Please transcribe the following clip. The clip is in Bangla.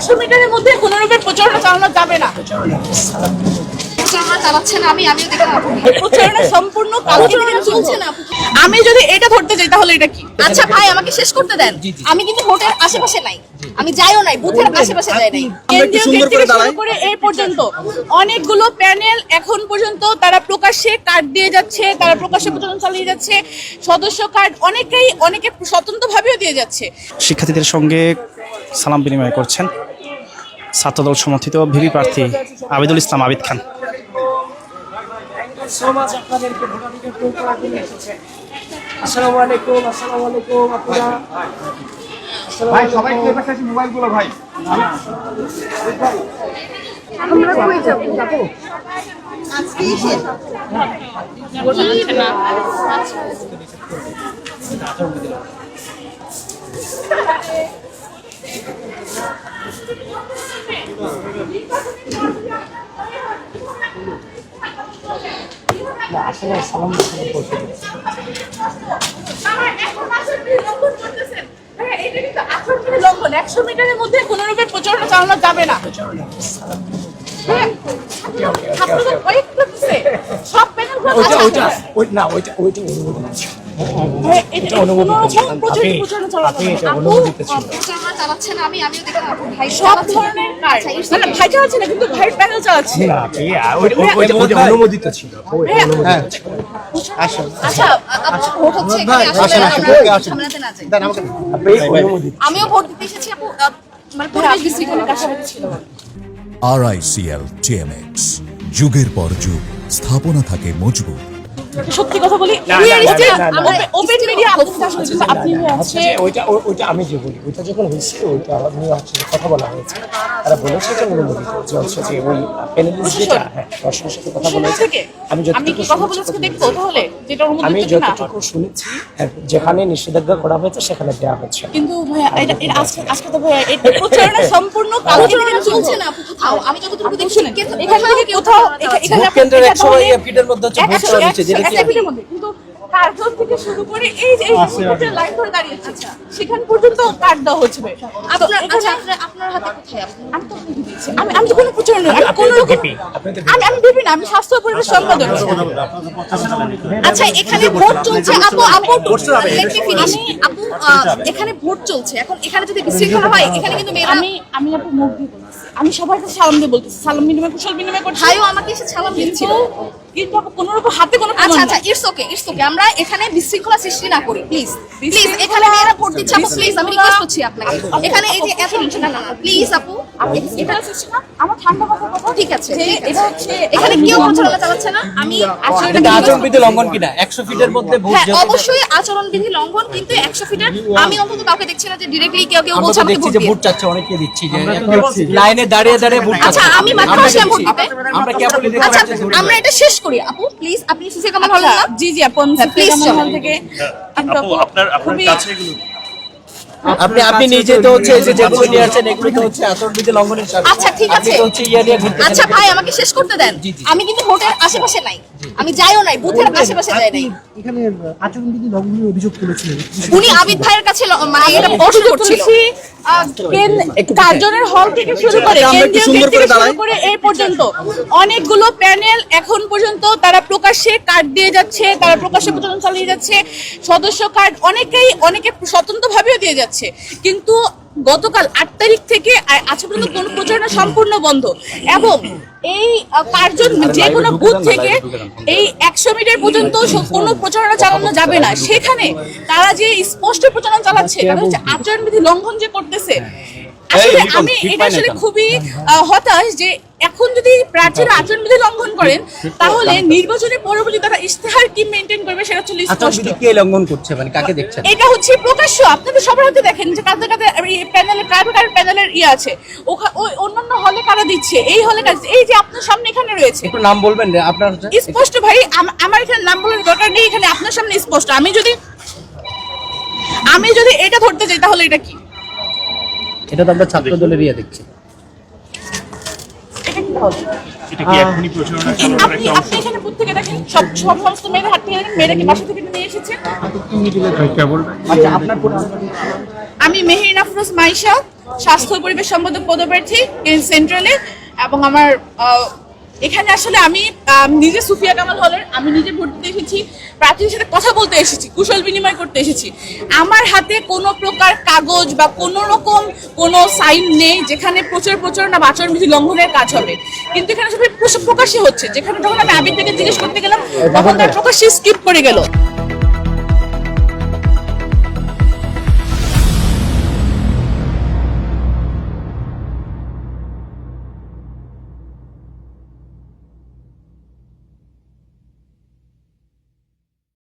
একশো মিটারের মধ্যে কোনো রকমের প্রচারণা চালানো যাবে না। আমি আমিও দেখলাম প্রচারণা সম্পূর্ণ কালকে থেকে শুরু। চলছে না আমি যদি এটা ধরতে যাই তাহলে এটা কি? আচ্ছা ভাই আমাকে শেষ করতে দেন। আমি কিন্তু ভোটের আশেপাশে নাই। আমি যাইও নাই বুথের আশেপাশে যাই নাই। কেন্দ্রীয় করে এই পর্যন্ত অনেকগুলো প্যানেল এখন পর্যন্ত তারা প্রকাশ্যে কার্ড দিয়ে যাচ্ছে তারা প্রকাশ্যে প্রচারণা চালিয়ে যাচ্ছে সদস্য কার্ড অনেকেই অনেকে স্বতন্ত্রভাবেও দিয়ে যাচ্ছে। শিক্ষার্থীদের সঙ্গে সালাম বিনিময় করছেন। ছাত্রদল সমর্থিত ভিপি প্রার্থী আবিদুল ইসলাম আবিদ খান। সমাজ লঙ্ঘন হ্যাঁ, কিন্তু আচরণবিধি লঙ্ঘন। 100 মিটারের মধ্যে কোনো রকমের প্রচারণা চালানো যাবে না। হ্যাঁ। সব ওইটা আচ্ছা, হ্যাঁ, আচ্ছা, না প্যানেল ওইটা ওইটা ওইটা হ্যাঁ, অনুমোদিত ছিল আ- আপু ভোট হচ্ছে এখানে আসলে আসেন, আসেন, আমরা আসেন। সামলাতে না যাই আপনি অনুমোদিত আমিও ভোট দিতে এসেছি আপু আ, পরিবেশ বিশৃঙ্খলা কাছাকাছি ছিল টিএমএক্স যুগের পর যুগ স্থাপনা থাকে মজবুত সত্যি কথা বলি না, we না, are না, still না, না, open- open media আপনি আছে ওইটা ওইটা আমি যে বলি ওইটা যখন হয়েছে ওইটা নিয়ে হচ্ছে কথা বলা হয়েছে। তারা বলেছে যে অনুমোদিত যে হচ্ছে যে ওই প্যানেলিস্ট যেটা হ্যাঁ প্রশ্নের সাথে কথা বলেছে। আমি আমি কি যতটুকু কথা বলেছি দেখব তাহলে? যেটা আমি অনুমোদিত কিনা? যতটুকু শুনেছি হ্যাঁ, যেখানে নিষেধাজ্ঞা করা হয়েছে সেখানে দেওয়া হচ্ছে। কিন্তু ভাইয়া এটা এটা আজকে আজকে তো ভাইয়া এটা প্রচারণা সম্পূর্ণ কালকে থেকে প্রচারণা চলছে। না কোথাও? আমি যতটুকু দেখছি এখান কোথাও এখানে কেন্দ্রের মধ্যে হচ্ছে ভোট একশো- চলা হচ্ছে, যেটা একশো- কি- একটা ফিটের মধ্যে। কিন্তু কার্জন থেকে শুরু করে এই যে এই লাইন ধরে দাঁড়িয়েছে সেখান পর্যন্ত কার্ড দেওয়া হচ্ছে। আপনার আচ্ছা আপনার আপনার হাতে কোথায় আমি তো দিয়েছি। আমি আমি তো কোনো প্রচারণা কোনো তো রকম- VP, আপনি তো আমি আমি বিপিন আমি স্বাস্থ্য পরিবেশ সম্পাদক। আচ্ছা এখানে ভোট চলছে। আপু আপু let আপু এখানে ভোট চলছে। এখন এখানে যদি বিশৃঙ্খলা হয় এখানে কিন্তু আমি আমি আপু মুখ দিয়ে আমি সবার কাছে সালাম দিয়ে বলতেছি। সালাম বিনিময় কুশল বিনিময় করছি। ভাইও আমাকে এসে ছালাম কিন্তু দিচ্ছিল কিন্তু আপু কোনো রকম হাতে কোনো আচ্ছা আচ্ছা ইটস ওকে ইটস ওকে আমরা এখানে বিশৃঙ্খলা সৃষ্টি না করি প্লিজ প্লিজ এখানে মেয়েরা ভোট দিচ্ছে প্লিজ আমি রিকোয়েস্ট করছি আপনাকে। এখানে এই যে এত না না না প্লিজ আপু। আপনি এটা হচ্ছে না আমার ঠান্ডা কথা কথা ঠিক আছে এটা হচ্ছে এখানে কেউ প্রচারণা চালাচ্ছে না আমি আসলে এটা আচরণবিধি লঙ্ঘন কিনা? একশো ফিটের মধ্যে ভোট হ্যাঁ অবশ্যই আচরণবিধি লঙ্ঘন কিন্তু একশো ফিটের আমি অন্তত কাউকে দেখছি না যে ডিরেক্টলি কেউ কেউ বলছে আমাকে দেখছি ভোট যে দিয়ে। ভোট চাচ্ছে অনেকে দিচ্ছি যে লাইনে দাঁড়িয়ে দাঁড়িয়ে ভোট আচ্ছা আমি মাত্র আমরা আসলাম ভোট দিতে। আমরা কেবল দেখতে আচ্ছা আমরা এটা শেষ করি। আপু প্লিজ আপনি সুশীল কামাল হল আচ্ছা, না? জি জি আপু আমি হ্যাঁ, প্লিজ হল থেকে কিন্তু আপু আপনার আপনার কাছে এগুলো আপনি আপনি নিজে তো হচ্ছে যে যেগুলো নিয়ে আসছেন এগুলো তো হচ্ছে আচরণবিধি লঙ্ঘনের সাথে। আচ্ছা, ঠিক আছে। হচ্ছে ইয়ে নিয়ে আচ্ছা ভাই আমাকে শেষ করতে দেন। আমি কিন্তু হোটেল আশেপাশে নাই। আমি যাইও নাই বুথের আশেপাশে যাই নাই। এখানে আচরণবিধি লঙ্ঘনের অভিযোগ তুলেছিলেন উনি আবিদ ভাইয়ের কাছে মানে এটা প্রশ্ন করছিল। কার্জনের হল থেকে শুরু করে গেট করে শুরু করে এই পর্যন্ত অনেকগুলো প্যানেল এখন পর্যন্ত তারা প্রকাশ্যে কার্ড দিয়ে যাচ্ছে তারা প্রকাশ্যে প্রচারণা চালিয়ে যাচ্ছে সদস্য কার্ড অনেকেই অনেকে স্বতন্ত্রভাবেও দিয়ে যাচ্ছে। কিন্তু গতকাল আট তারিখ থেকে আজ পর্যন্ত কোন প্রচারণা সম্পূর্ণ বন্ধ। এবং এই কার্যন কার্জন যে কোনো বুথ থেকে এই একশো মিটার পর্যন্ত কোনো প্রচারণা চালানো যাবে না। সেখানে তারা যে স্পষ্ট প্রচারণা চালাচ্ছে তারা হচ্ছে আচরণবিধি লঙ্ঘন যে করতেছে আমি এটা আসলে খুবই হতাশ যে এখন যদি প্রার্থীরা আচরণবিধি লঙ্ঘন করেন তাহলে নির্বাচনে পরবর্তী তারা ইশতেহার কি মেনটেন করবে সেটা হচ্ছে স্পষ্ট। আচরণবিধি কে লঙ্ঘন করছে? মানে কাকে দেখছেন? এটা হচ্ছে প্রকাশ্য। আপনাদের সবার হাতে দেখেন যে কাদের কাদের প্যানেলের কার কার প্যানেলের ইয়ে আছে। ওই অন্যান্য হলে কারা দিচ্ছে? এই হলে দিচ্ছে। এই যে আপনার সামনে এখানে রয়েছে। একটু নাম বলবেন আপনার স্পষ্ট ভাই আম- আমার এখানে নাম বলার দরকার নেই এখানে আপনার সামনে স্পষ্ট। আমি যদি আমি যদি এটা ধরতে যাই তাহলে এটা কি? এটা তো আমরা ছাত্র দলের ইয়ে দেখছি। এটা কি তাহলে? এটা কি এখনই প্রচারণা চালানোর একটা অংশ আপনি এখানে প্রত্যেকে দেখেন সব সব সমস্ত মেয়েদের হাত থেকে বাসা নিয়ে এসেছে? আচ্ছা আপনার আমি মেহেরিন আফরোজ মাইশা স্বাস্থ্য পরিবেশ সম্পাদক পদপ্রার্থী সেন্ট্রালে এবং আমার আহ, এখানে আসলে আমি নিজে সুফিয়া কামাল হলের আমি নিজে ভোট দিতে এসেছি প্রার্থীদের সাথে কথা বলতে এসেছি কুশল বিনিময় করতে এসেছি। আমার হাতে কোনো প্রকার কাগজ বা কোনো রকম কোনো সাইন নেই যেখানে প্রচুর প্রচুর না আচরণবিধি লঙ্ঘনের কাজ হবে। কিন্তু এখানে সবাই প্রকাশই হচ্ছে। যেখানে যখন আমি আবির থেকে জিজ্ঞেস করতে গেলাম তখন তার প্রকাশ্যে স্কিপ করে গেল।